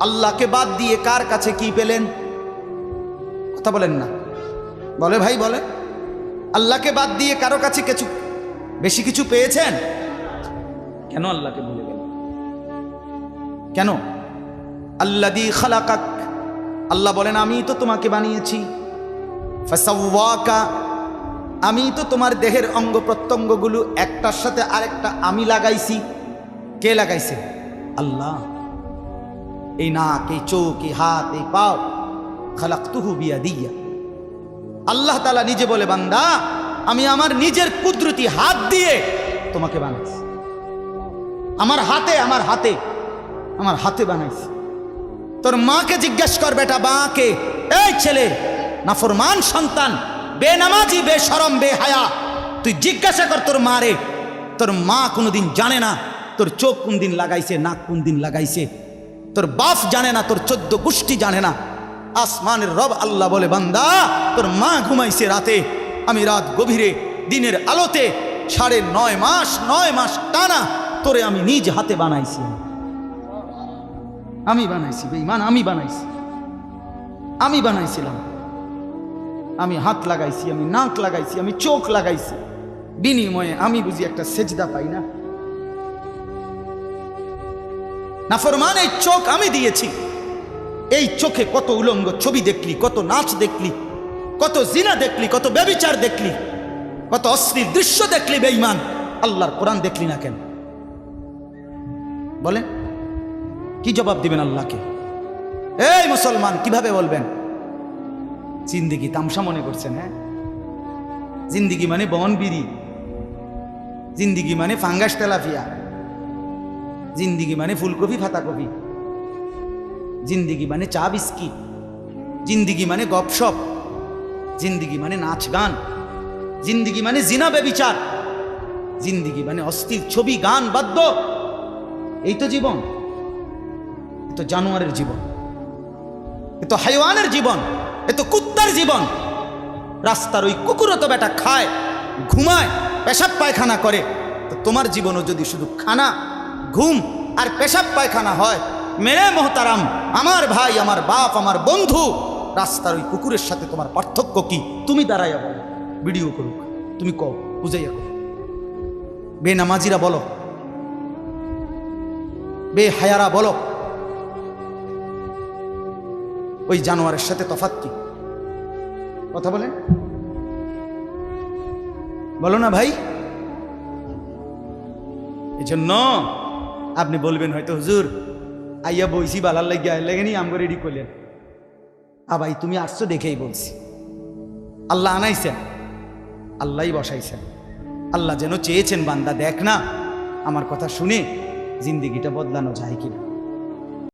আল্লাহকে বাদ দিয়ে কার কাছে কি পেলেন? কথা বলেন না। বলে ভাই বলে। আল্লাহকে বাদ দিয়ে কারও কাছে কিছু বেশি কিছু পেয়েছেন? কেন আল্লাহকে ভুলে গেল কেন? আল্লা দি খালাকাক। আল্লাহ বলেন আমি তো তোমাকে বানিয়েছি। ফাসাওয়াকা। আমি তো তোমার দেহের অঙ্গ প্রত্যঙ্গগুলো একটার সাথে আরেকটা আমি লাগাইছি। কে লাগাইছে? আল্লাহ। এই নাক, এই চোখ, এই হাত, এই পাও খালাক্তুহু বিয়া দিয়া আল্লাহ তালা নিজে বলে, বান্দা, আমি আমার নিজের কুদরতি হাত দিয়ে তোমাকে বানাইছি। আমার হাতে আমার হাতে আমার হাতে বানাইছি। তোর মাকে জিজ্ঞেস কর, বেটা, মাকে, এই ছেলে, নাফরমান সন্তান, বেনামাজি, বেশরম, বেহায়া, তুই জিজ্ঞাসা কর তোর মারে, তোর মা কোনোদিন জানে না, তোর চোখ কোন দিন লাগাইছে, নাক কোন দিন লাগাইছে তোর বাপ জানে না, তোর চোদ্দ গোষ্ঠী জানে না। আসমানের রব আল্লাহ বলে, বান্দা, তোর মা ঘুমাইছে রাতে। আমি রাত গভীরে, দিনের আলোতে, সাড়ে নয় মাস নয় মাস টানা তোরে আমি নিজ হাতে বানাইছি। আমি বানাইছি, বেঈমান, আমি বানাইছি। আমি বানাইছিলাম। আমি হাত লাগাইছি, আমি নাক লাগাইছি, আমি চোখ লাগাইছি। বিনিময়ে আমি বুঝি একটা সেজদা পাই না। নাফরমান এই চোখ আমি দিয়েছি। এই চোখে কত উলঙ্গ ছবি দেখলি, কত নাচ দেখলি, কত জিনা দেখলি, কত ব্যবিচার দেখলি, কত অশ্লীল দৃশ্য দেখলি বেঈমান, আল্লাহর কোরআন দেখলি না কেন? বলেন, কি জবাব দিবেন আল্লাহকে? এই মুসলমান, কীভাবে বলবেন? জিন্দিগি তামসা মনে করছেন হ্যাঁ? জিন্দিগি মানে বন বিড়ি জিন্দিগি মানে ফাঙ্গাস তেলাফিয়া জিন্দিগি মানে ফুলকপি, ফাতাকপি। জিন্দিগি মানে চা বিস্কিট। জিন্দিগি মানে গপসপ জিন্দিগি মানে নাচ গান। জিন্দিগি মানে জিনা বেবিচার জিন্দিগি মানে অস্থির ছবি, গান, বাদ্য। এই তো জীবন। এ তো জানোয়ারের জীবন। এ তো হাইওয়ানের জীবন। এ তো কুত্তার জীবন। রাস্তার ওই কুকুরও তো বেটা খায়, ঘুমায়, পেশাব পায়খানা করে। তো তোমার জীবনও যদি শুধু খানা ঘুম আর পেশাব পায়খানা হয়। মেরে মোহতারাম, আমার ভাই, আমার বাপ, আমার বন্ধু, রাস্তার ওই কুকুরের সাথে তোমার পার্থক্য কি? তুমি দাঁড়াইয়া বলো, ভিডিও করুক। তুমি কও, বুঝাইয়া কও। বেনামাজিরা বলো বে হায়ারা বলো, ওই জানোয়ারের সাথে তফাত কি? কথা বলেন বলো না ভাই। এজন্য আপনি বলবেন হয়তো, হুজুর, আইয়া বইছি, বালার লাগিয়া লেগেনি, আমগো রেডি করলেন। আবাই তুমি আসছো দেখেই বলছি। আল্লাহ আনাইছেন আল্লাহই বসাইছেন। আল্লাহ যেন চেয়েছেন বান্দা দেখ না, আমার কথা শুনে জিন্দিগিটা বদলানো যায় কিনা।